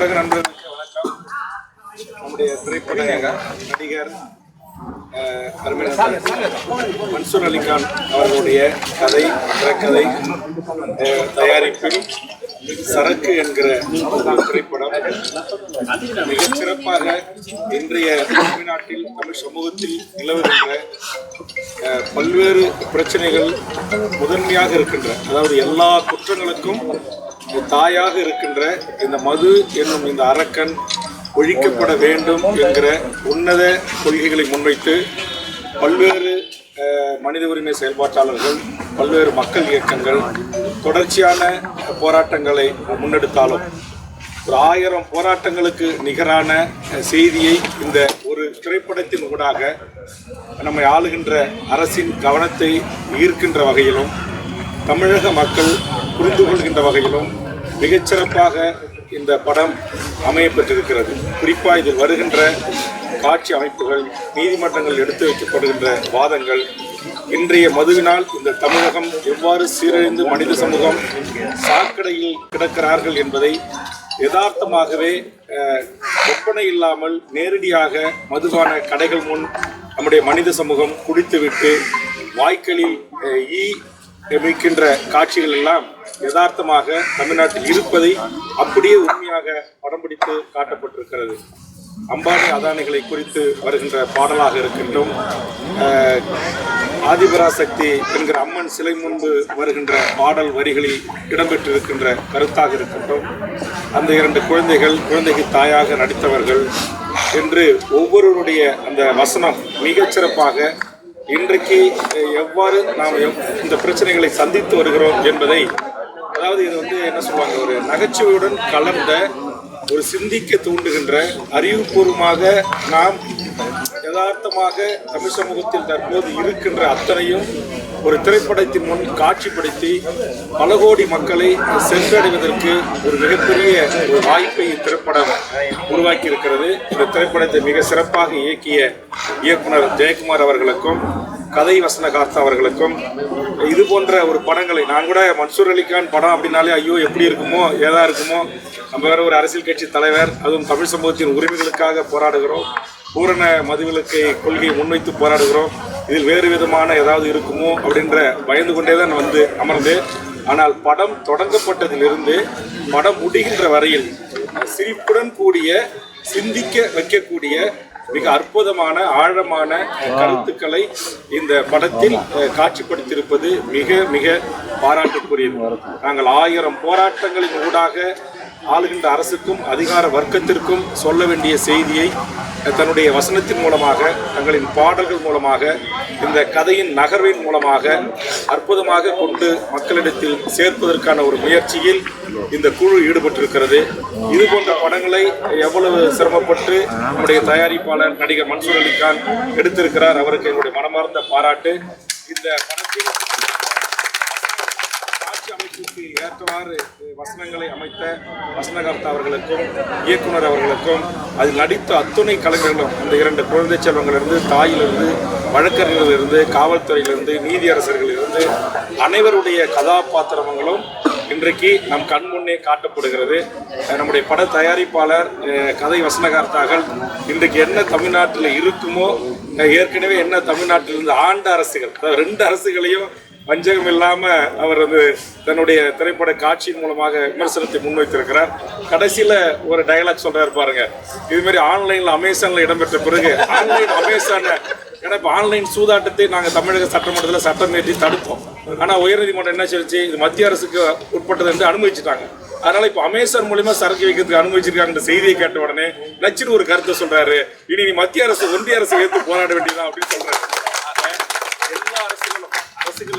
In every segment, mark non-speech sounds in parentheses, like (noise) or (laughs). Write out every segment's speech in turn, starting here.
ஊடக நண்பர்களுக்கு வணக்கம். நம்முடைய திரைப்பட நடிகர் மன்சூர் அலிகான் அவர்களுடைய கதை திரைக்கதை தயாரிப்பில் சரக்கு என்கிற திரைப்படம். மிக சிறப்பாக இன்றைய தமிழ்நாட்டில் தமிழ் சமூகத்தில் நிலவுகின்ற பல்வேறு பிரச்சனைகள் முதன்மையாக இருக்கின்ற அதாவது எல்லா குற்றங்களுக்கும் தாயாக இருக்கின்ற இந்த மது என்னும் இந்த அரக்கன் ஒழிக்கப்பட வேண்டும் என்கிற உன்னத கொள்கைகளை முன்வைத்து பல்வேறு மனித உரிமை செயல்பாட்டாளர்கள் பல்வேறு மக்கள் இயக்கங்கள் தொடர்ச்சியான போராட்டங்களை முன்னெடுத்தாலும் ஒரு ஆயிரம் போராட்டங்களுக்கு நிகரான செய்தியை இந்த ஒரு திரைப்படத்தின் ஊடாக நம்மை ஆளுகின்ற அரசின் கவனத்தை ஈர்க்கின்ற வகையிலும் தமிழக மக்கள் புரிந்து கொள்கின்ற வகையிலும் மிகச்சிறப்பாக இந்த படம் அமையப்பெற்றிருக்கிறது. குறிப்பாக இதில் வருகின்ற காட்சி அமைப்புகள் நீதிமன்றங்கள் எடுத்து வைக்கப்படுகின்ற வாதங்கள் இன்றைய மதுவினால் இந்த தமிழகம் எவ்வாறு சீரழிந்து மனித சமூகம் சாக்கடையில் கிடக்கிறார்கள் என்பதை யதார்த்தமாகவே ஒப்பனை இல்லாமல் நேரடியாக மதுபான கடைகள் முன் நம்முடைய மனித சமூகம் குடித்துவிட்டு வாய்க்களில் ஈ மிக்கின்ற காட்சிகள் எல்லாம் யதார்த்தமாக தமிழ்நாட்டில் இருப்பதை அப்படியே உண்மையாக படம் பிடித்து காட்டப்பட்டிருக்கிறது. அம்பானி அதானிகளை குறித்து வருகின்ற பாடலாக இருக்கின்றோம். ஆதிபராசக்தி என்கிற அம்மன் சிலை முன்பு வருகின்ற பாடல் வரிகளில் இடம்பெற்றிருக்கின்ற கருத்தாக இருக்கின்றோம். அந்த இரண்டு குழந்தைகள் குழந்தைக்கு தாயாக நடித்தவர்கள் என்று ஒவ்வொருவருடைய அந்த வசனம் மிகச்சிறப்பாக இன்றைக்கு எவ்வாறு நாம் இந்த பிரச்சனைகளை சந்தித்து வருகிறோம் என்பதை அதாவது இது வந்து என்ன சொல்லுவாங்க ஒரு நகைச்சுவையுடன் கலந்த ஒரு சிந்திக்க தூண்டுகின்ற அறிவுபூர்வமாக நாம் யதார்த்தமாக தமிழ் சமூகத்தில் தற்போது இருக்கின்ற அத்தனையும் ஒரு திரைப்படத்தின் முன் காட்சிப்படுத்தி பல கோடி மக்களை சென்றடைவதற்கு ஒரு மிகப்பெரிய ஒரு வாய்ப்பை இத்திரைப்படம் உருவாக்கி இருக்கிறது இந்த திரைப்படத்தை மிக சிறப்பாக இயக்கிய இயக்குனர் ஜெயக்குமார் அவர்களுக்கும் கதை வசனகார்த்தா அவர்களுக்கும் இது போன்ற ஒரு படங்களை நான் கூட மன்சூர் அலிகான் படம் அப்படின்னாலே ஐயோ எப்படி இருக்குமோ ஏதா இருக்குமோ நம்ம வேற ஒரு அரசியல் கட்சி தலைவர் அதுவும் தமிழ் சமூகத்தின் உரிமைகளுக்காக போராடுகிறோம் பூரண மதுவிலக்கை கொள்கையை முன்வைத்து போராடுகிறோம் இதில் வேறு விதமான ஏதாவது இருக்குமோ அப்படின்ற பயந்து கொண்டே தான் வந்து அமர்ந்தேன் ஆனால் படம் தொடங்கப்பட்டதிலிருந்து படம் முடிகின்ற வரையில் சிரிப்புடன் கூடிய சிந்திக்க வைக்கக்கூடிய மிக அற்புதமான ஆழமான கருத்துக்களை இந்த படத்தில் காட்சிப்படுத்தியிருப்பது மிக மிக பாராட்டுக்குரியது. நாங்கள் ஆயிரம் போராட்டங்களின் ஊடாக ஆளுகின்ற அரசுக்கும் அதிகார வர்க்கத்திற்கும் சொல்ல வேண்டிய செய்தியை தன்னுடைய வசனத்தின் மூலமாக தங்களின் பாடல்கள் மூலமாக இந்த கதையின் நகர்வின் மூலமாக அற்புதமாக கொண்டு மக்களிடத்தில் சேர்ப்பதற்கான ஒரு முயற்சியில் இந்த குழு ஈடுபட்டிருக்கிறது. இது போன்ற படங்களை எவ்வளவு சிரமப்பட்டு நம்முடைய தயாரிப்பாளர் நடிகர் மன்சூர் அலிகான் எடுத்திருக்கிறார் அவருக்கு என்னுடைய மனமார்ந்த பாராட்டு. இந்த படத்தில் காட்சி ஏற்றவாறு வசனங்களை அமைத்த வசனகர்த்தா அவர்களுக்கும் இயக்குனர் அவர்களுக்கும் அதில் நடித்த அத்துணை கலைஞர்களும் அந்த இரண்டு குழந்தை செல்வங்களிலிருந்து தாயிலிருந்து வழக்கறிஞர்களிலிருந்து காவல்துறையிலிருந்து நீதியரசர்களிலிருந்து அனைவருடைய கதாபாத்திரங்களும் இன்றைக்கு நம் கண் முன்னே காட்டப்படுகிறது. நம்முடைய பட தயாரிப்பாளர் கதை வசனகர்த்தாக்கள் இன்றைக்கு என்ன தமிழ்நாட்டில் இருக்குமோ ஏற்கனவே என்ன தமிழ்நாட்டிலிருந்து ஆண்ட அரசுகள் அதாவது ரெண்டு அரசுகளையும் வஞ்சகம் இல்லாம அவர் வந்து தன்னுடைய திரைப்பட காட்சியின் மூலமாக விமர்சனத்தை முன்வைத்திருக்கிறார். கடைசியில ஒரு டயலாக் சொல்றாரு பாருங்க. இது மாதிரி ஆன்லைன்ல அமேசான்ல இடம்பெற்ற பிறகு ஆன்லைன் அமேசான ஏன்னா இப்போ ஆன்லைன் சூதாட்டத்தை நாங்கள் தமிழக சட்டமன்றத்தில் சட்டம் ஏற்றி தடுப்போம் ஆனால் உயர்நீதிமன்றம் என்ன சொல்லிச்சு? இது மத்திய அரசுக்கு உட்பட்டது என்று அனுமதிச்சிட்டாங்க. அதனால இப்போ அமேசான் மூலியமா சரக்கு வைக்கிறதுக்கு அனுமதிச்சிருக்காங்கன்ற செய்தியை கேட்ட உடனே நச்சுன்னு ஒரு கருத்தை சொல்றாரு. இனி நீ மத்திய அரசு ஒன்றிய அரசு எடுத்து போராட வேண்டியதான் அப்படின்னு சொல்றாரு.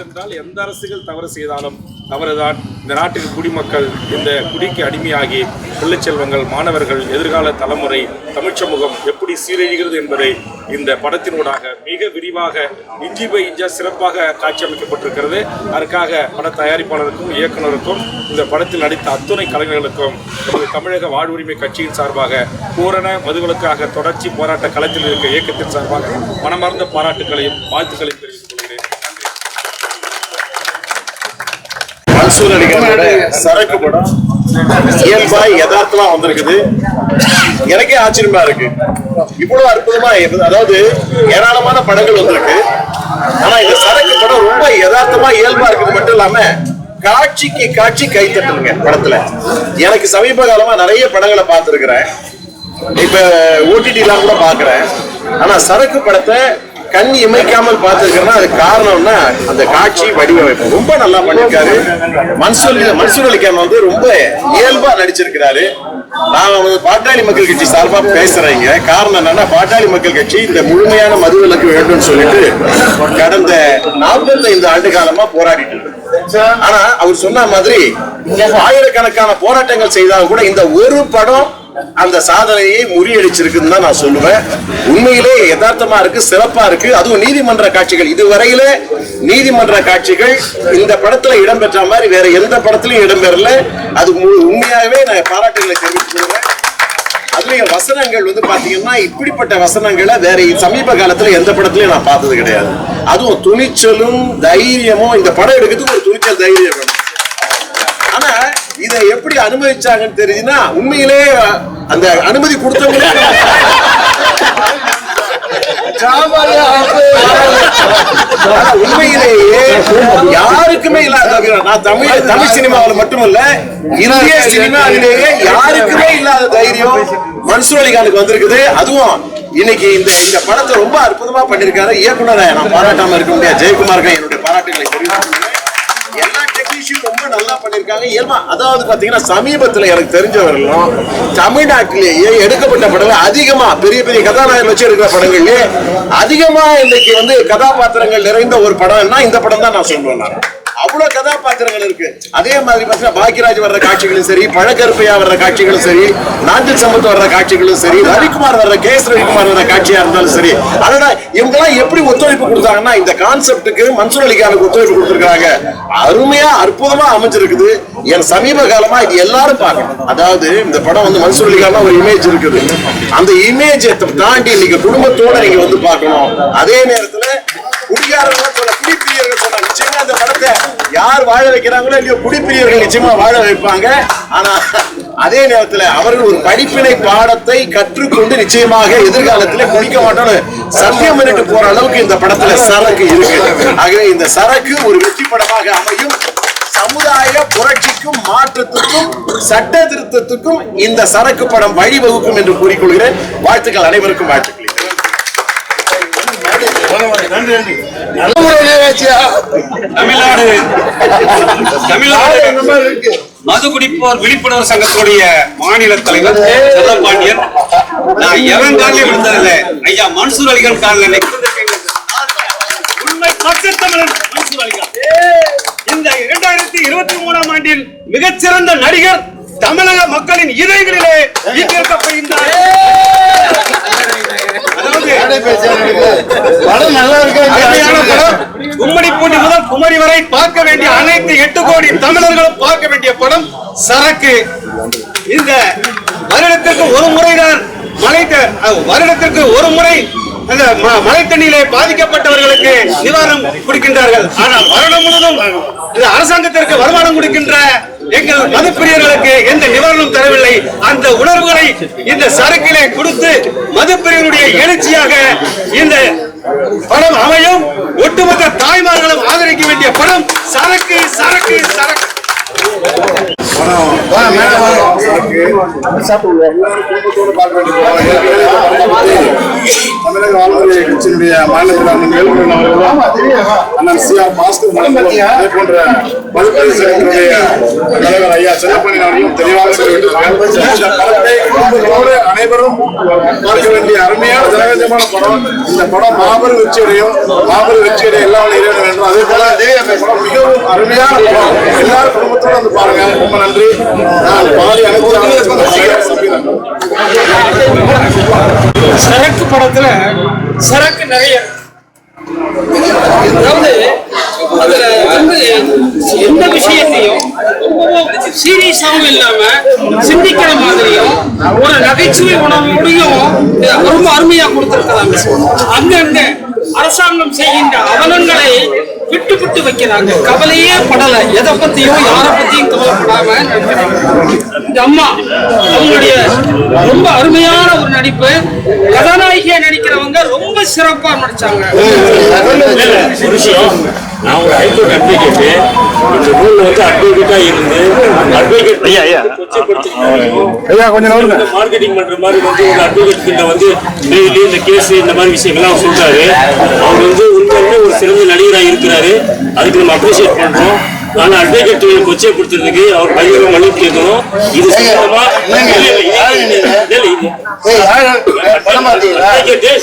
அரசுகள் என்றால் எந்த அரசுகள் தவறு செய்தாலும் தவறுதான். இந்த நாட்டுக்கு குடிமக்கள் இந்த குடிக்கு அடிமையாகி பிள்ளைச்செல்வங்கள் மாணவர்கள் எதிர்கால தலைமுறை தமிழ்ச் சமூகம் எப்படி சீரழிகிறது என்பதை இந்த படத்தினூடாக மிக விரிவாக இஞ்சி பை இஞ்சா சிறப்பாக காட்சி அமைக்கப்பட்டிருக்கிறது அதற்காக பட தயாரிப்பாளருக்கும் இயக்குனருக்கும் இந்த படத்தில் நடித்த அத்துணை கலைஞர்களுக்கும் நமது தமிழக வாழ்வுரிமை கட்சியின் சார்பாக பூரண மதுகளுக்காக தொடர்ச்சி போராட்ட களத்தில் இருக்க இயக்கத்தின் சார்பாக மனமார்ந்த பாராட்டுகளையும் வாழ்த்துக்களையும் தெரிவித்துக் மன்சூர் அலிகானோட சரக்கு படம் இயல்பாய் யதார்த்தமா வந்திருக்குது. எனக்கே ஆச்சரியமா இருக்கு. இவ்வளவு அற்புதமா. அதாவது ஏராளமான படங்கள் வந்திருக்கு. ஆனா இந்த சரக்கு படம் ரொம்ப யதார்த்தமா இயல்பா இருக்குது மட்டும் இல்லாம காட்சிக்கு காட்சி கைத்தட்டலுங்க படத்துல. எனக்கு சமீப காலமா நிறைய படங்களை பார்த்திருக்கிறேன். இப்ப ஓடிடி எல்லாம் கூட பாக்குறேன் ஆனா சரக்கு படத்தை கண் இமைக்காமல் பார்த்திருக்கிறேன்னா அது காரணம்னா அந்த காட்சி வடிவமைப்பு. ரொம்ப நல்லா பண்ணியிருக்காரு. மன்சூர் மன்சூர் அலிகான் வந்து ரொம்ப இயல்பா நடிச்சிருக்கிறாரு. நான் வந்து பாட்டாளி மக்கள் கட்சி சார்பா பேசுறேங்க காரணம் என்னன்னா பாட்டாளி மக்கள் கட்சி இந்த முழுமையான மதுவிலக்கு வேண்டும்னு சொல்லிட்டு கடந்த 45 ஆண்டு காலமா போராடிட்டு இருக்கு. ஆனா அவர் சொன்ன மாதிரி ஆயிரக்கணக்கான போராட்டங்கள் செய்தாலும் கூட இந்த ஒரு படம் அந்த சாதனையை முறியடிச்சிருக்குன்னு தான் நான் சொல்லுவேன். உண்மையிலே யதார்த்தமா இருக்கு சிறப்பா இருக்கு. அதுவும் நீதிமன்ற காட்சிகள். இதுவரையில நீதிமன்ற காட்சிகள் இந்த படத்துல இடம்பெற்ற மாதிரி வேற எந்த படத்திலும் இடம்பெறல. அது உண்மையாகவே நான் பாராட்டுகளை தெரிவிச்சுக்கிறேன். அதுலயும் வசனங்கள் வந்து பாத்தீங்கன்னா இப்படிப்பட்ட வசனங்களை வேற சமீப காலத்துல எந்த படத்துலயும் நான் பார்த்தது கிடையாது. அதுவும் துணிச்சலும் தைரியமும் இந்த படம் எடுக்கிறதுக்கு ஒரு துணிச்சல் தைரியம் வேணும். ஆனா இதை எப்படி அனுமதிச்சாங்கன்னு தெரியுதுன்னா உண்மையிலே அந்த அனுமதி கொடுத்தவங்களே (laughs) உண்மையிலேயே யாருக்குமே இல்லாத நான் தமிழ் தமிழ் சினிமாவில் மட்டுமல்ல இந்திய சினிமாவிலேயே யாருக்குமே இல்லாத தைரியம் மன்சூர் வந்திருக்குது. அதுவும் இன்னைக்கு இந்த இந்த படத்தை ரொம்ப அற்புதமா பண்ணிருக்காரு இயக்குனரை. நான் பாராட்டாம இருக்க முடியாது. ஜெயக்குமாருக்கு என்னுடைய பாராட்டுகளை தெரிவித்து ரொம்ப நல்லா பண்ணிருக்காங்க ஏமா அதாவது பாத்தீங்கன்னா சமீபத்துல எனக்கு தெரிஞ்சவர்களும் தமிழ்நாட்டிலேயே எடுக்கப்பட்ட படங்கள் அதிகமா பெரிய பெரிய கதாநாயகர் வச்சு எடுக்கிற படங்கள்லயே அதிகமா இன்னைக்கு வந்து கதாபாத்திரங்கள் நிறைந்த ஒரு படம்னா இந்த படம் தான் நான் சொல்லுவேன் நான். அவ்வளவு கதாபாத்திரங்கள் இருக்கு. அதே மாதிரி பாத்தீங்கன்னா பாக்கியராஜ் வர்ற காட்சிகளும் சரி பழக்கருப்பையா வர்ற காட்சிகளும் சரி நாஞ்சில் சம்பத் வர்ற காட்சிகளும் சரி ரவிக்குமார் வர்ற கே எஸ் ரவிக்குமார் வர்ற காட்சியா இருந்தாலும் சரி அதோட இவங்கெல்லாம் எப்படி ஒத்துழைப்பு கொடுத்தாங்கன்னா இந்த கான்செப்டுக்கு மன்சூர் அலிகானுக்கு ஒத்துழைப்பு கொடுத்துருக்காங்க அருமையா அற்புதமா அமைஞ்சிருக்குது. என் சமீப காலமா இது எல்லாரும் பார்க்கணும். அதாவது இந்த படம் வந்து மன்சூர் அலிகான ஒரு இமேஜ் இருக்குது. அந்த இமேஜை தாண்டி இன்னைக்கு குடும்பத்தோட நீங்க வந்து பார்க்கணும். அதே நேரத்துல குடிகாரர்கள் சொல்ல குடிப்பிரியர்கள் சொன்ன நிச்சயமா அந்த படத்தை யார் வாழ வைக்கிறாங்களோ இல்லையோ குடிப்பிரியர்கள் நிச்சயமா வாழ வைப்பாங்க. ஆனா அதே நேரத்துல அவர்கள் ஒரு படிப்பினை பாடத்தை கற்றுக்கொண்டு நிச்சயமாக எதிர்காலத்துல குடிக்க மாட்டோம்னு சத்தியம் பண்ணிட்டு போற அளவுக்கு இந்த படத்துல சரக்கு இருக்கு. ஆகவே இந்த சரக்கு ஒரு வெற்றி படமாக அமையும். சமுதாய புரட்சிக்கும் மாற்றத்துக்கும் சட்ட திருத்தத்துக்கும் இந்த சரக்கு படம் வழிவகுக்கும் என்று கூறிக்கொள்கிறேன். வாழ்த்துக்கள் அனைவருக்கும் வாழ்த்துக்கள். தமிழ்நாடு. தமிழ்நாடு. மது குடிப்போர் விழிப்புணர்வு சங்கத்துடைய மாநில தலைவர் செல்லப்பாண்டியன். நான் எவன் காலில் விழுந்ததில்ல ஐயா மன்சூர் அலிகான் காலில் உண்மை பச்சத்தமிழன் மன்சூர் அலிகான். இந்த இரண்டாயிரத்தி இருபத்தி மூணாம் ஆண்டில் மிகச்சிறந்த நடிகர் தமிழக மக்களின் இதயங்களிலே அருமையான படம். கும்மிடிப்பூண்டி முதல் குமரி வரை பார்க்க வேண்டிய அனைத்து எட்டு கோடி தமிழர்களும் பார்க்க வேண்டிய படம் சரக்கு. இந்த வருடத்திற்கு ஒரு முறைதான் மழை த- அஹ், வருடத்திற்கு ஒரு முறை அந்த மழை தண்ணீரிலே பாதிக்கப்பட்டவர்களுக்கு நிவாரணம் கொடுக்கின்றார்கள். ஆனால் வருடம் முழுவதும் இந்த அரசாங்கத்திற்கு வருமானம் கொடுக்கின்ற எங்கள் மதுப்பிரியர்களுக்கு எந்த நிவாரணம் தரவில்லை. அந்த உணர்வுகளை இந்த சரக்கிலே கொடுத்து மதுப்பிரியனுடைய எழுச்சியாக இந்த படம் அமையும். ஒட்டுமொத்த தாய்மார்களும் ஆதரிக்க வேண்டிய படம் சரக்கு சரக்கு சரக்கு. தமிழக வாழ்வுரை கட்சியினுடைய மாநில அண்ணன் சி ஆர் பாஸ்கர் அதே போன்ற தலைவர் ஐயா செல்லப்பண்ணி அவர்களும் தெளிவாக அனைவரும் பார்க்க வேண்டிய அருமையான ஜனகஜமான படம் இந்த படம் மாபெரும் வெற்றியடையும் மாபெரும் வெற்றியடைய எல்லா இறைவன் வேண்டும் அதே போல மிகவும் அருமையான படம் எல்லாரும் வந்து பாருங்க. ரொம்ப நன்றி. நான் பாடி அனுப்பி சரக்கு படத்துல சரக்கு நிறைய அதாவது அதுல வந்து எந்த விஷயத்தையும் ரொம்பவும் இல்லாம சிந்திக்கிற மாதிரியும் ஒரு நகைச்சுவை உணவோடையும் ரொம்ப அருமையா கொடுத்திருக்கிறாங்க. அங்கங்க அரசாங்கம் செய்கின்ற அவலங்களை விட்டு விட்டு வைக்கிறாங்க கவலையே படல. எதை பத்தியும் யார பத்தியும் கவலைப்படாம இந்த அம்மா அவங்களுடைய ரொம்ப அருமையான ஒரு நடிப்பு. கதாநாயகியா நடிக்கிறவங்க ரொம்ப சிறப்பா நடிச்சாங்க. நான் ஒரு ஹைகோர்ட் அட்வொகேட் இந்த ரூல்ல வந்து அட்வொகேட்டா இருந்து அட்வொகேட் ஐயா ஐயா ஐயா கொஞ்சம் மார்க்கெட்டிங் பண்ற மாதிரி வந்து ஒரு அட்வொகேட் கிட்ட வந்து டெய்லி இந்த கேஸ் இந்த மாதிரி விஷயங்கள்லாம் சொல்றாரு. அவர் வந்து சிறந்த நடிகராக இருக்கிறாரு அதுக்கு நம்ம அப்ரிஷியேட் பண்றோம் ஆனா அட்வொகேட் கொச்சைப்படுத்துறதுக்கு அவர் பகிரங்க மன்னிப்பு கேட்கணும் இது- இல்ல, இல்ல, இது- advocate,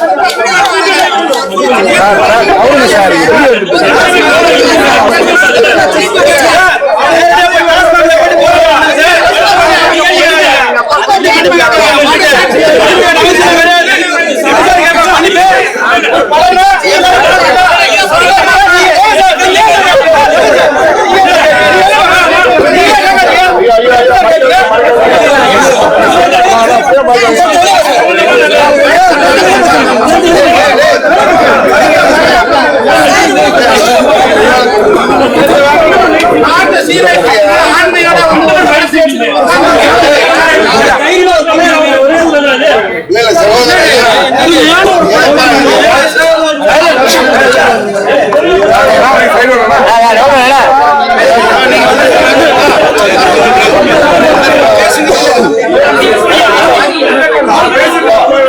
சார், சார், இருங்க. சார் வீடியோ எடுத்து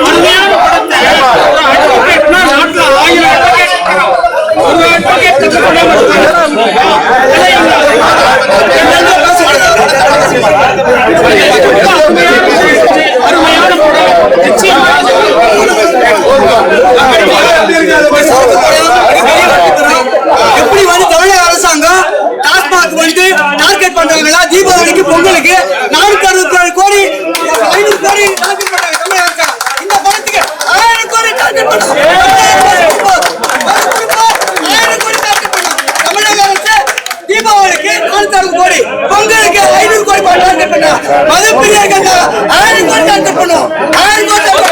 அருமையான படத்தை ஒரு advocate-னா நாட்டுல ஆயிரம் advocate இருக்காங்க. ஒரு advocate கத்துக்கொள்ள அருமையான படம் நிச்சயமா எப்படி வந்து தமிழக அரசாங்கம் டாஸ்மாக் வந்து டார்கெட் பண்றாங்களா தீபாவளிக்கு பொங்கலுக்கு நானூத்தி அறுபத்தி ஏழு கோடி ஐநூறு கோடி டார்கெட் பண்றாங்க தமிழக அரசாங்கம் இந்த படத்துக்கு ஆயிரம் கோடி டார்கெட் பண்ணாங்க ஆயிரம் கோடி டார்கெட் பண்ணாங்க தமிழக அரசு தீபாவளிக்கு நானூத்தி அறுபது கோடி பொங்கலுக்கு ஐநூறு கோடி டார்கெட் பண்ணாங்க மதுப்பிரியர்கள் ஆயிரம் கோடி டார்கெட் பண்ணோம் ஆயிரம் கோடி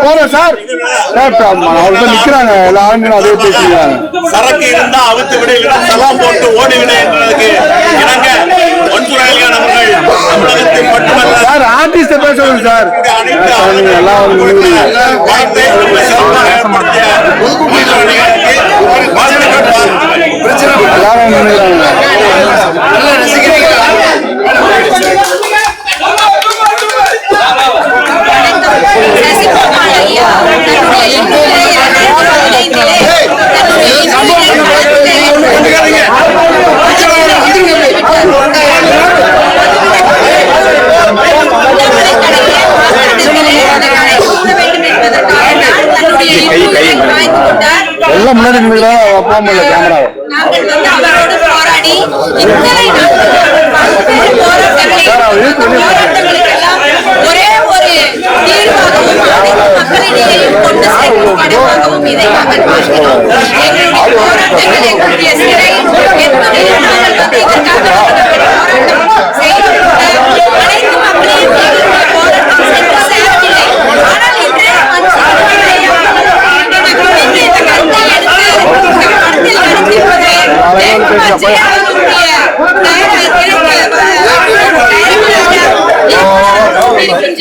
target சார். அவங்க நிக்கிறாங்க. எல்லா ஆளுங்களும் அதே பேசிக்கிறாங்க. சரக்கு இருந்தா அவுத்து விட சலாம் போட்டு ஓடி விட என்றதுக்கு இணங்க சார் ஆர்டிஸ்ட பேச சொல்லுங்க சார். எல்லாம். எல்லாரும். எல்லாம் முன்னாடி நின்னுக்கிறாங்க அப்பா முடியல கேமரா நாங்கள் வந்து அவரோடு போராடி இத்தனை நாட்கள் பல்வேறு போராட்டங்களை போராட்டங்களுக்கெல்லாம் ஒரே ஒரு தீர்வாகவும் அனைத்து மக்களிடையேயும் கொண்டு சேர்க்கும் படமாகவும் இதை நாங்கள் பார்க்கிறோம் எங்களுடைய போராட்டங்கள் எங்களுடைய சிறை என்பதையும் நாங்கள் வந்து இதற்காக போராட்டம் செய்து அனைத்து மக்களையும் போராட்டம் சென்று சேரவில்லை ஆனால் இன்று மன்சூர் இந்த குவிந்து இந்த கருத்தை எடுத்து இந்த படத்தில்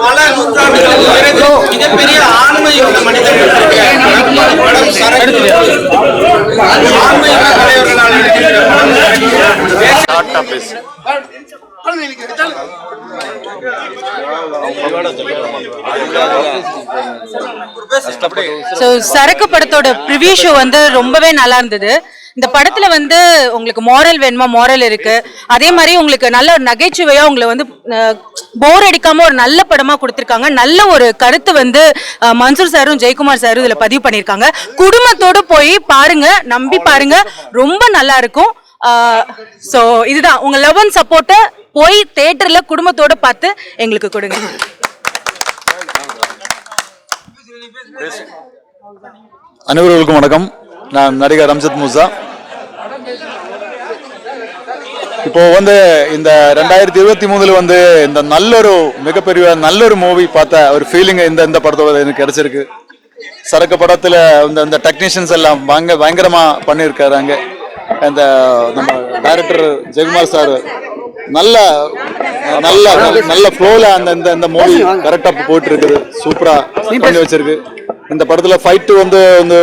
பல நூற்றாண்டுகளுக்கு மிகப்பெரிய ஆண்மையுள்ள மனிதர்கள் ஸோ சரக்கு படத்தோட ப்ரிவியூ ஷோ வந்து ரொம்பவே நல்லா இருந்தது. இந்த படத்துல வந்து உங்களுக்கு மாரல் வேணுமா? மாரல் இருக்கு. அதே மாதிரி உங்களுக்கு நல்ல ஒரு நகைச்சுவையா உங்களை வந்து போர் அடிக்காம ஒரு நல்ல படமா கொடுத்துருக்காங்க. நல்ல ஒரு கருத்து வந்து மன்சூர் சாரும் ஜெயக்குமார் சாரும் இதுல பதிவு பண்ணியிருக்காங்க. குடும்பத்தோடு போய் பாருங்க நம்பி பாருங்க. ரொம்ப நல்லா இருக்கும். ஸோ இதுதான். உங்க லவ் அண்ட் சப்போர்ட்டை போய் தேட்டர்ல குடும்பத்தோட பார்த்து எங்களுக்கு கொடுங்க. அனைவர்களுக்கும் வணக்கம். நான் நடிகர் ரம்ஜத் மூசா. இப்போ வந்து இந்த ரெண்டாயிரத்தி இருபத்தி மூணுல வந்து இந்த நல்ல ஒரு மிகப்பெரிய நல்ல ஒரு மூவி பார்த்த ஒரு ஃபீலிங் இந்த இந்த படத்தோட எனக்கு கிடைச்சிருக்கு. சரக்கு படத்துல இந்த இந்த டெக்னீஷியன்ஸ் எல்லாம் பயங்க பயங்கரமா அங்கே. அந்த நம்ம டைரக்டர் ஜெகுமார் சார். நல்ல நல்ல நல்ல ஃப்ளோல அந்த இந்த இந்த மூவி கரெக்டா போயிட்டு இருக்குது சூப்பரா பண்ணி வச்சிருக்கு. இந்த படத்துல ஃபைட்டு வந்து வந்து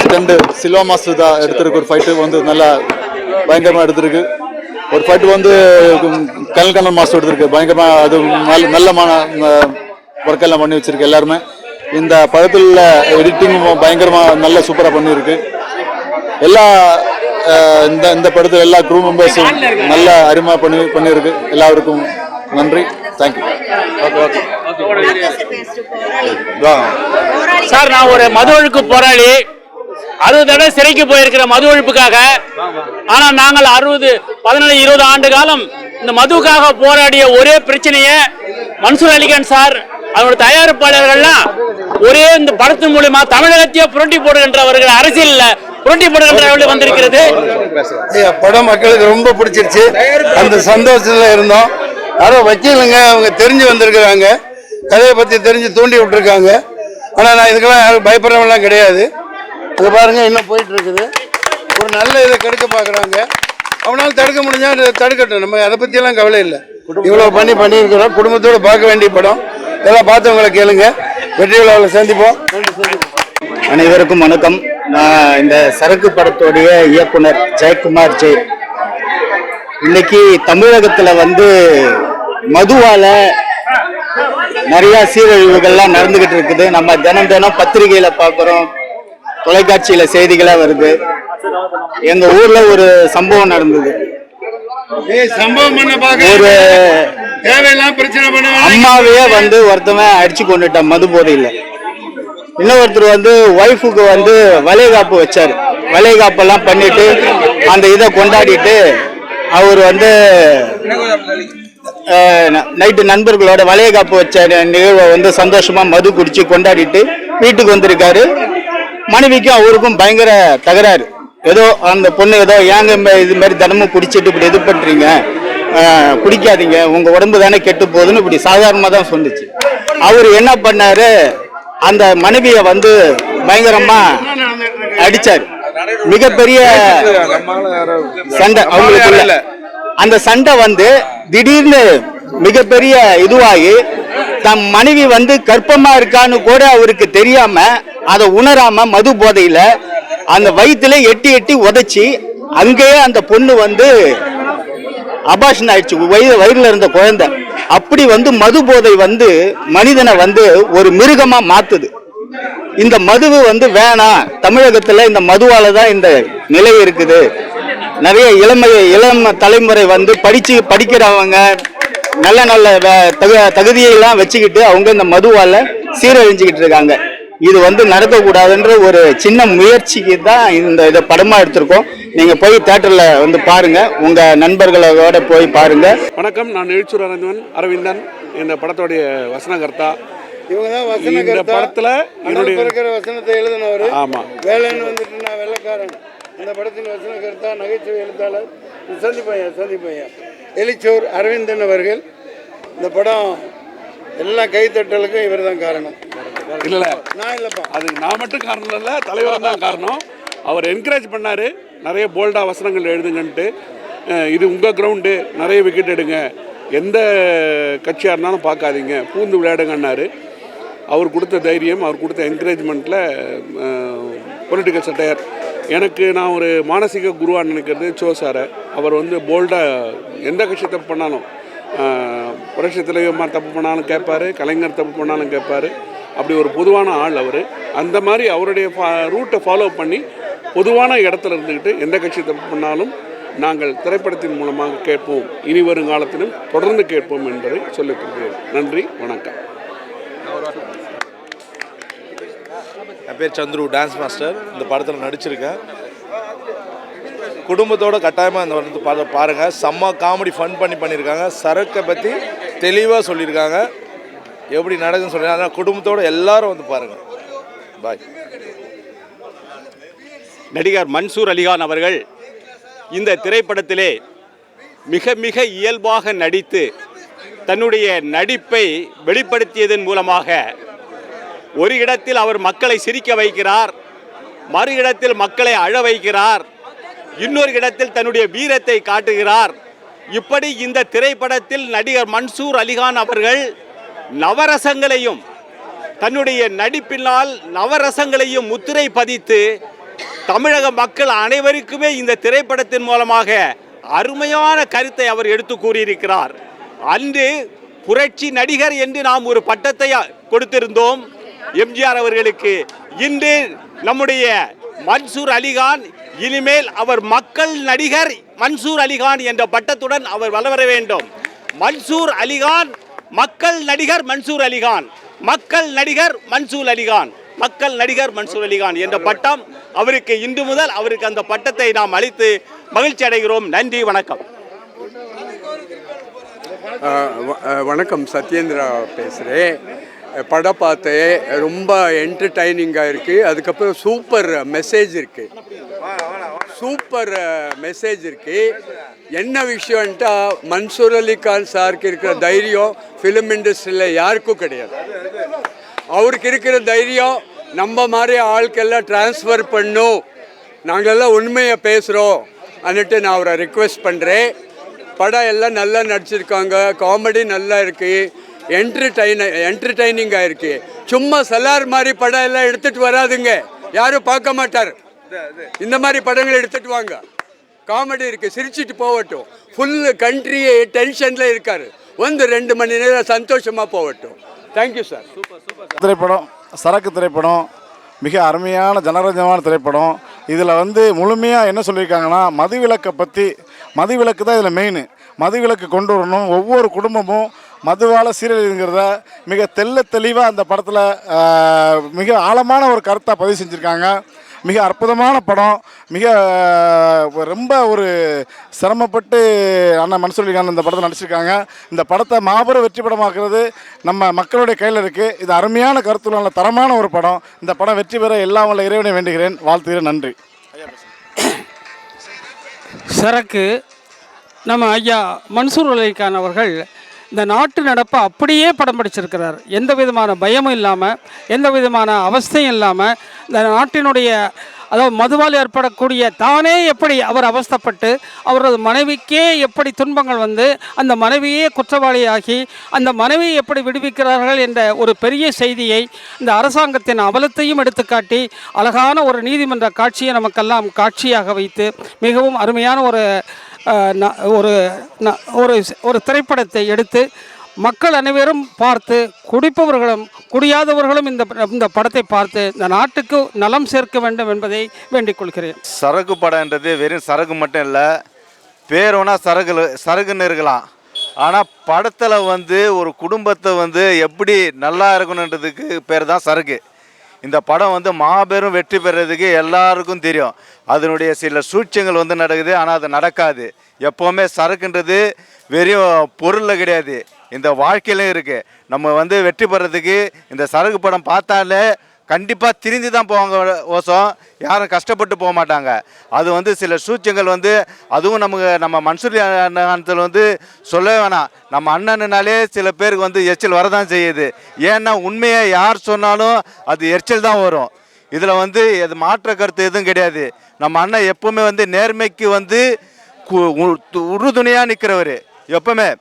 ஸ்டெண்டு சில்வா மாஸ்டர் தான் எடுத்திருக்கு ஒரு ஃபைட்டு வந்து நல்லா பயங்கரமா எடுத்திருக்கு. ஒரு ஃபைட்டு வந்து கனல் கண்ணன் மாஸ்டர் எடுத்திருக்கு. பயங்கரமா அது நல்ல நல்லமான ஒர்க் எல்லாம் பண்ணி வச்சிருக்கு எல்லாருமே. இந்த படத்துல எடிட்டிங்கும் பயங்கரமா நல்ல சூப்பரா பண்ணியிருக்கு. எல்லா இந்த இந்த படத்துல எல்லா க்ரூ மெம்பர்ஸும் நல்ல அருமை பண்ணி பண்ணியிருக்கு. எல்லாருக்கும் நன்றி. தேங்க்யூ சார் நான் ஒரு மது ஒழிப்பு போராளி. அறுபது தடவை சிறைக்கு போயிருக்கிற மது ஒழிப்புக்காக. ஆனா நாங்கள் அறுபது பதினேழு இருபது ஆண்டு காலம் இந்த மதுவுக்காக போராடிய ஒரே பிரச்சனையை மன்சூர் அலிகான் சார். அவரோட தயாரிப்பாளர்கள்லாம் ஒரே இந்த படத்தின் மூலியமா தமிழகத்தையே புரட்டி போடுகின்றவர்கள் அரசியல்ல புரட்டி போடுகின்றவர்கள் வந்திருக்கிறது. படம் மக்களுக்கு ரொம்ப பிடிச்சிருச்சு. அந்த சந்தோஷத்துல இருந்தோம். யாரோ வக்கீலுங்க அவங்க தெரிஞ்சு வந்திருக்கிறாங்க. கதையை பத்தி தெரிஞ்சு தூண்டி விட்டுருக்காங்க. ஆனா நான் இதுக்கெல்லாம் யாரும் பயப்படுறவங்களாம் கிடையாது. இது பாருங்க இன்னும் போயிட்டு இருக்குது ஒரு நல்ல இதை கெடுக்க பாக்குறாங்க அவனால தடுக்க முடிஞ்சா அது தடுக்கட்டும். நம்ம அதை பத்தியெல்லாம் கவலை இல்லை. இவ்வளவு பண்ணி பண்ணியிருக்கிறோம். குடும்பத்தோட பார்க்க வேண்டிய படம். இதெல்லாம் பார்த்தவங்களை கேளுங்க. வெற்றி விழாவில் சந்திப்போம். அனைவருக்கும் வணக்கம். நான் இந்த சரக்கு படத்துடைய இயக்குனர் ஜெயக்குமார் ஜெய். இன்னைக்கு தமிழகத்துல வந்து மதுவால நிறைய சீரழிவுகள்லாம் நடந்துகிட்டு இருக்குது. நம்ம தினம் தினம் பத்திரிகையில பார்க்குறோம். தொலைக்காட்சியில செய்திகளா வருது. எங்க ஊர்ல ஒரு சம்பவம் நடந்தது. ஒரு அம்மாவையே வந்து ஒருத்தவன் அடிச்சு கொண்டுட்டான் மது போதையில. இன்னொருத்தர் வந்து ஒய்ஃபுக்கு வந்து வளைகாப்பு வச்சார். வளைகாப்பெல்லாம் பண்ணிட்டு அந்த இதை கொண்டாடிட்டு அவர் வந்து நைட்டு நண்பர்களோட வளையகாப்பு வச்ச நிகழ்வை வந்து சந்தோஷமா மது குடிச்சு கொண்டாடிட்டு வீட்டுக்கு வந்திருக்காரு. மனைவிக்கும் அவருக்கும் பயங்கர தகராறு. ஏதோ அந்த பொண்ணு ஏதோ ஏங்க இது மாதிரி தினமும் குடிச்சிட்டு இப்படி இது பண்றீங்க? குடிக்காதீங்க. உங்க உடம்பு தானே கெட்டு போகுதுன்னு இப்படி சாதாரணமாக தான் சொன்னிச்சு. அவர் என்ன பண்ணாரு? அந்த மனைவியை வந்து பயங்கரமா அடிச்சாரு. மிகப்பெரிய சண்டை அவங்களுக்குள்ள. அந்த சண்டை வந்து திடீர்னு மிகப்பெரிய இதுவாகி தம் மனைவி வந்து கற்பமா இருக்கான்னு கூட அவருக்கு தெரியாம அதை உணராம மது போதையில அந்த வயிற்றுல எட்டி எட்டி உதைச்சி அங்கேயே அந்த பொண்ணு வந்து அபாஷன் ஆயிடுச்சு. வயிறு வயிறுல இருந்த குழந்தை. அப்படி வந்து மது போதை வந்து மனிதனை வந்து ஒரு மிருகமா மாத்துது. இந்த மதுவு வந்து வேணாம் தமிழகத்துல இந்த மதுவால தான் இந்த நிலை இருக்குது. நிறைய இளமை இளம் தலைமுறை வந்து படிச்சு படிக்கிறவங்க நல்ல நல்ல தகு தகுதியெல்லாம் வச்சுக்கிட்டு அவங்க இந்த மதுவால சீரழிஞ்சுக்கிட்டு இருக்காங்க. இது வந்து நடக்கக்கூடாதுன்ற ஒரு சின்ன முயற்சிக்கு தான் இந்த இதை படமா எடுத்திருக்கோம். நீங்க போய் தேட்டர்ல வந்து பாருங்க. உங்க நண்பர்களோட போய் பாருங்க. வணக்கம் நான் எழுச்சூர் அரவிந்தன் அரவிந்தன் இந்த படத்தோடைய வசனகர்த்தா. இந்த படத்துல என்னுடைய வசனத்தை எழுதினவர். ஆமா. வேலைன்னு வந்துட்டு நான் வெள்ளக்காரன். இந்த படத்தின் வசனகர்த்தா நகைச்சுவை எழுத்தாளர் சந்திப்பையா சந்திப்பையா எலிச்சோர் அரவிந்தன் அவர்கள் இந்த படம் எல்லா கைத்தட்டலுக்கும் இவர் தான் காரணம். இல்ல. நான் இல்லப்பா. அது நான் மட்டும் காரணம் இல்ல தலைவர் தான் காரணம். அவர் என்கரேஜ் பண்ணார். நிறைய போல்டா வசனங்கள் எழுதுங்கன்ட்டு. இது உங்கள் கிரவுண்டு நிறைய விக்கெட் எடுங்க. எந்த கட்சியாக இருந்தாலும் பார்க்காதீங்க. பூந்து விளையாடுங்கன்னாரு. அவர் கொடுத்த தைரியம் அவர் கொடுத்த என்கரேஜ்மெண்ட்டில் பொலிட்டிக்கல் சட்டையர் எனக்கு நான் ஒரு மானசீக குருவான்னு நினைக்கிறது சோ சாரை அவர் வந்து போல்டாக எந்த கட்சி தப்பு பண்ணாலும் புரட்சி தலைவர் தப்பு பண்ணாலும் கேட்பார் கலைஞர் தப்பு பண்ணாலும் கேட்பாரு. அப்படி ஒரு பொதுவான ஆள் அவர். அந்த மாதிரி அவருடைய ஃபா ரூட்டை ஃபாலோ பண்ணி பொதுவான இடத்துல இருந்துக்கிட்டு எந்த கட்சி தப்பு பண்ணாலும் நாங்கள் திரைப்படத்தின் மூலமாக கேட்போம். இனி வருங்காலத்திலும் தொடர்ந்து கேட்போம் என்பதை சொல்லிக் கொள்கிறேன் நன்றி வணக்கம். என் பேர் சந்துரு டான்ஸ் மாஸ்டர் இந்த படத்தில் நடிச்சிருக்கேன். குடும்பத்தோட கட்டாயமாக இந்த வந்து பா பாருங்கள் செம்ம காமெடி ஃபன் பண்ணி பண்ணியிருக்காங்க. சரக்கை பற்றி தெளிவாக சொல்லியிருக்காங்க. எப்படி நடக்குதுன்னு சொல்லி அதனால் குடும்பத்தோட எல்லாரும் வந்து பாருங்கள் பாய் நடிகர் மன்சூர் அலிகான் அவர்கள் இந்த திரைப்படத்திலே மிக மிக இயல்பாக நடித்து தன்னுடைய நடிப்பை வெளிப்படுத்தியதன் மூலமாக ஒரு இடத்தில் அவர் மக்களை சிரிக்க வைக்கிறார் மறு இடத்தில் மக்களை அழ வைக்கிறார் இன்னொரு இடத்தில் தன்னுடைய வீரத்தை காட்டுகிறார். இப்படி இந்த திரைப்படத்தில் நடிகர் மன்சூர் அலிகான் அவர்கள் நவரசங்களையும் தன்னுடைய நடிப்பினால் நவரசங்களையும் முத்திரை பதித்து தமிழக மக்கள் அனைவருக்குமே இந்த திரைப்படத்தின் மூலமாக அருமையான கருத்தை அவர் எடுத்து கூறியிருக்கிறார். அன்று புரட்சி நடிகர் என்று நாம் ஒரு பட்டத்தை கொடுத்திருந்தோம் எம்ஜிஆர் அவர்களுக்கு. இன்று நம்முடைய மன்சூர் அலிகான் இனிமேல் அவர் மக்கள் நடிகர் மன்சூர் அலிகான் என்ற பட்டத்துடன் அவர் வளர வேண்டும். மன்சூர் அலிகான் மக்கள் நடிகர் மன்சூர் அலிகான் மக்கள் நடிகர் மன்சூர் அலிகான். மக்கள் நடிகர் மன்சூர் அலிகான் என்ற பட்டம் அவருக்கு இன்று முதல் அவருக்கு அந்த பட்டத்தை நாம் அளித்து மகிழ்ச்சி அடைகிறோம். நன்றி வணக்கம். வணக்கம் சத்யேந்திரா பேசுகிறேன் படம் பார்த்து ரொம்ப என்டர்டைனிங்காக இருக்குது அதுக்கப்புறம் சூப்பர் மெசேஜ் இருக்குது சூப்பர் மெசேஜ் இருக்குது என்ன விஷயம்ட்டா மன்சூர் அலி கான் சாருக்கு இருக்கிற தைரியம் ஃபிலிம் இண்டஸ்ட்ரியில் யாருக்கும் கிடையாது. அவருக்கு இருக்கிற தைரியம் நம்ம மாதிரி ஆளுக்கெல்லாம் ட்ரான்ஸ்ஃபர் பண்ணும் நாங்கள்லாம் உண்மையை பேசுகிறோம் அன்னிட்டு நான் அவரை ரிக்வெஸ்ட் பண்ணுறேன் படம் எல்லாம் நல்லா நடிச்சிருக்காங்க. காமெடி நல்லா இருக்குது என்டர்டைன என்டர்டைனிங்காக இருக்குது சும்மா சலார் மாதிரி படம் எல்லாம் எடுத்துகிட்டு வராதுங்க. யாரும் பார்க்க மாட்டார். இந்த மாதிரி படங்கள் எடுத்துகிட்டு வாங்க. காமெடி இருக்குது சிரிச்சிட்டு போகட்டும். ஃபுல்லு கண்ட்ரியே டென்ஷனில் இருக்கார். வந்து ரெண்டு மணி நேரம் சந்தோஷமாக போகட்டும். தேங்க்யூ சார் திரைப்படம். சரக்கு திரைப்படம் மிக அருமையான ஜனரஞ்சமான திரைப்படம். இதில் வந்து முழுமையாக என்ன சொல்லியிருக்காங்கன்னா மதுவிலக்கை பற்றி மதுவிலக்கு தான் இதில் மெயின் மதுவிலக்கு கொண்டு வரணும். ஒவ்வொரு குடும்பமும் மதுவால் சீரழிதுங்கிறத மிக தெள்ள தெளிவாக அந்த படத்தில் மிக ஆழமான ஒரு கருத்தாக பதிவு செஞ்சுருக்காங்க. மிக அற்புதமான படம். மிக ரொம்ப ஒரு சிரமப்பட்டு அண்ணன் மன்சூரிகான் இந்த படத்தை நடிச்சிருக்காங்க. இந்த படத்தை மாபெரும் வெற்றி படமாக்குறது நம்ம மக்களுடைய கையில் இருக்குது இது அருமையான கருத்துள்ள தரமான ஒரு படம். இந்த படம் வெற்றி பெற எல்லாம் உள்ள இறைவனை வேண்டுகிறேன். வாழ்த்துகிறேன். நன்றி. சரக்கு நம்ம ஐயா மன்சூர் அலிகான் அவர்கள் இந்த நாட்டு நடப்பை அப்படியே படம் பிடிச்சிருக்கிறார். எந்த விதமான பயமும் இல்லாமல் எந்த விதமான அவஸ்தையும் இல்லாமல் இந்த நாட்டினுடைய அதாவது மதுவால் ஏற்படக்கூடிய தானே எப்படி அவர் அவஸ்தப்பட்டு அவரது மனைவிக்கே எப்படி துன்பங்கள் வந்து அந்த மனைவியே குற்றவாளியாகி அந்த மனைவியை எப்படி விடுவிக்கிறார்கள் என்ற ஒரு பெரிய செய்தியை இந்த அரசாங்கத்தின் அவலத்தையும் எடுத்துக்காட்டி அழகான ஒரு நீதிமன்ற காட்சியை நமக்கெல்லாம் காட்சியாக வைத்து மிகவும் அருமையான ஒரு ஒரு ந- ஒரு ஒரு திரைப்படத்தை எடுத்து மக்கள் அனைவரும் பார்த்து குடிப்பவர்களும் குடியாதவர்களும் இந்த இந்த படத்தை பார்த்து இந்த நாட்டுக்கு நலம் சேர்க்க வேண்டும் என்பதை வேண்டிக் கொள்கிறேன். சரக்கு படம்ன்றது வெறும் சரக்கு மட்டும் இல்லை பேர் வேணா சரகு சரகுன்னு இருக்கலாம். ஆனால் படத்தில் வந்து ஒரு குடும்பத்தை வந்து எப்படி நல்லா இருக்கணுன்றதுக்கு பேர் தான் சரக்கு. இந்த படம் வந்து மாபெரும் வெற்றி பெறதுக்கு எல்லாருக்கும் தெரியும். அதனுடைய சில சூழ்ச்சியங்கள் வந்து நடக்குது ஆனால் அது நடக்காது. எப்போவுமே சரக்குன்றது வெறும் பொருளில் கிடையாது. இந்த வாழ்க்கையிலும் இருக்குது நம்ம வந்து வெற்றி பெறதுக்கு இந்த சரக்கு படம் பார்த்தாலே கண்டிப்பாக திரிந்து தான் போவாங்க ஓசம் யாரும் கஷ்டப்பட்டு போக மாட்டாங்க. அது வந்து சில சூச்சங்கள் வந்து அதுவும் நமக்கு நம்ம மன்சூரி அண்ணத்தில் வந்து சொல்லவே வேணாம். நம்ம அண்ணனுனாலே சில பேருக்கு வந்து எரிச்சல் வரதான் செய்யுது. ஏன்னா உண்மையை யார் சொன்னாலும் அது எரிச்சல் தான் வரும். இதில் வந்து எது மாற்ற கருத்து எதுவும் கிடையாது. நம்ம அண்ணன் எப்பவுமே வந்து நேர்மைக்கு வந்து கு- உ- உறுதுணையாக நிற்கிறவர் எப்பவுமே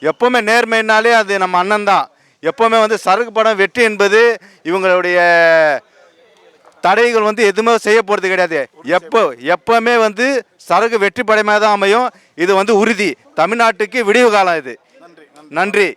எப்பவுமே நேர்மைனாலே அது நம்ம அண்ணன் தான் எப்பவுமே வந்து சரக்கு படம் வெற்றி என்பது இவங்களுடைய தடைகள் வந்து எதுவுமே செய்ய போகிறது கிடையாது. எப்போ எப்பவுமே வந்து சரக்கு வெற்றி படைமையாக தான் அமையும். இது வந்து உறுதி. தமிழ்நாட்டுக்கு விடிவு காலம் இது. நன்றி.